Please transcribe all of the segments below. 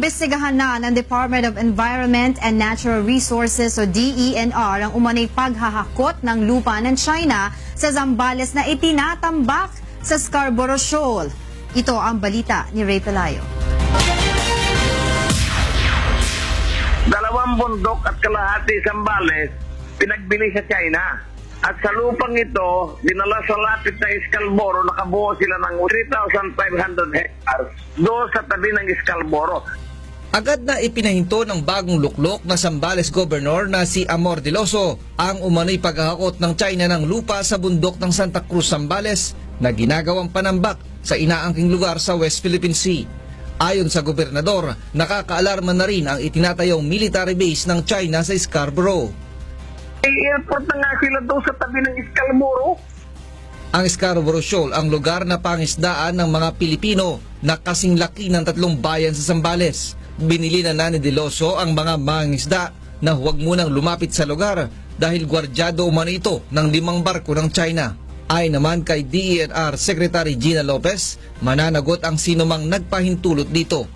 Iniimbestigahan na ng Department of Environment and Natural Resources o DENR ang umanay paghahakot ng lupa ng China sa Zambales na itinatambak sa Scarborough Shoal. Ito ang balita ni Ray Pelayo. dalawang bundok at kalahati Sambales pinagbili sa China. At sa lupang ito, dinala sa lapit na Escalboro, nakabuo sila ng 3,500 hectares doon sa tabi ng Escalboro. Agad na ipinahinto ng bagong luklok na Sambales Governor na si Amor Deloso ang umano'y paghahakot ng China ng lupa sa bundok ng Santa Cruz, Sambales na ginagawang panambak sa inaangking lugar sa West Philippine Sea. Ayon sa gobernador, nakakaalarma na rin ang itinatayong military base ng China sa Scarborough. May airport na nga sila doon sa tabi ng Escalboro. Ang Scarborough Shoal ang lugar na pangisdaan ng mga Pilipino na kasing laki ng tatlong bayan sa Sambales. Binili na Nani Deloso ang mga mangisda na huwag munang lumapit sa lugar dahil gwardyado umano ito ng limang barko ng China. Ay naman kay DENR Secretary Gina Lopez, mananagot ang sinumang nagpahintulot dito.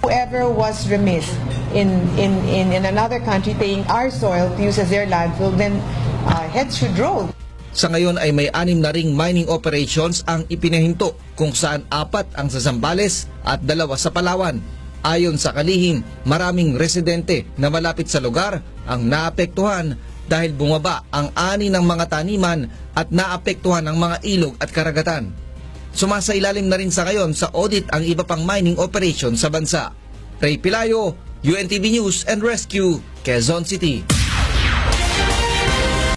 Whoever was remiss in, in, in, in another country paying our soil to use as their landfill, then uh, heads should roll. Sa ngayon ay may anim na ring mining operations ang ipinahinto kung saan apat ang sa Zambales at dalawa sa Palawan. Ayon sa kalihim, maraming residente na malapit sa lugar ang naapektuhan dahil bumaba ang ani ng mga taniman at naapektuhan ang mga ilog at karagatan. Sumasailalim na rin sa ngayon sa audit ang iba pang mining operation sa bansa. Ray Pilayo, UNTV News and Rescue, Quezon City.